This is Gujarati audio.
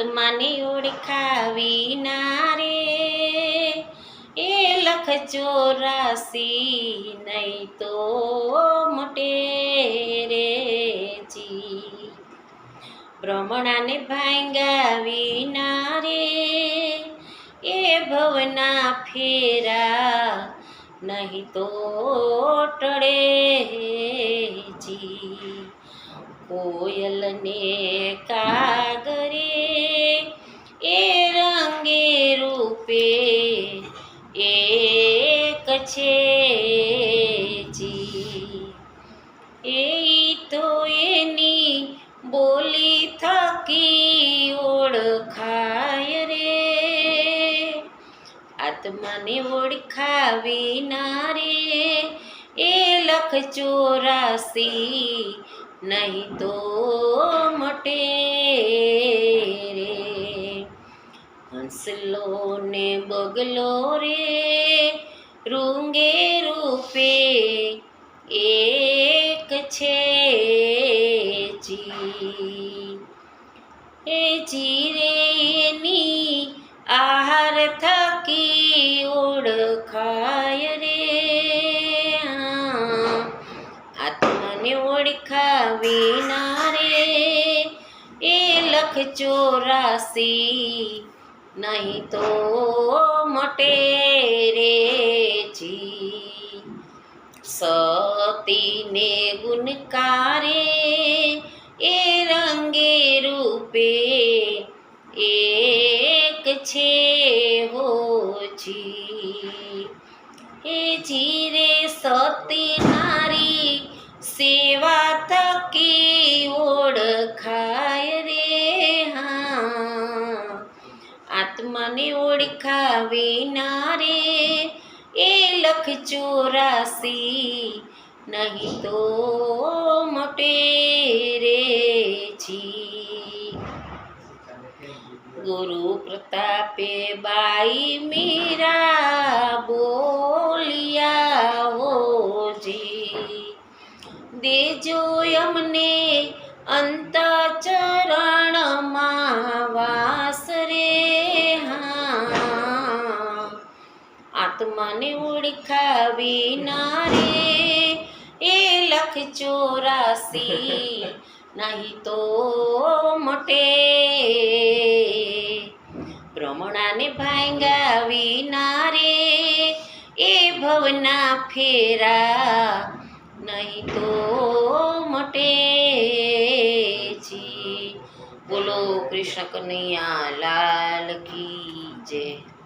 આત્માને ઓળખાવી ના રે એ લખ ચોરાસી નહીં તો મોટે રે જી. બ્રહ્મણાને ભાંગાવી ના રે એ ભવના ફેરા નહીં તો ટળે જી. કોયલને કાગરે છે એ તો એની બોલી થકી ઓળખાય રે. આત્માને ઓળખાવી ના રે. એ લખ ચોરાસી નહીં તો મટે રે. હંસલો ને બગલો રે. રૂંગે રૂપે એક છે જી. એ જીરેની આહાર થકી ઓળખાય રે. આત્માને ઓળખાવી ના રે. એ લખ ચોરાસી નહીં તો મટે રે. જી. સતીને ગુણકારે એ રંગે રૂપે એક છે હોજી એ જીરે સતી નારી સેવા થકી ઓળખાય રે હા. આત્માને ઓળખાવી ના રે એ લખ ચોરાસી, નહીં તો મોટે રે જી ગુરુ પ્રતાપે બાઈ મીરા બોલિયા હોજી. દેજો અમને અંત ચરણમાં આત્માને ઓળખાવી ના રે એ લખ ચોરાસી, નહીં તો મટે. ભ્રમણાને ભાંગાવી ના રે એ ભવના ફેરા, નહીં તો મટે. જી. બોલો કૃષ્ણ કનૈયા, લાલ કી જય.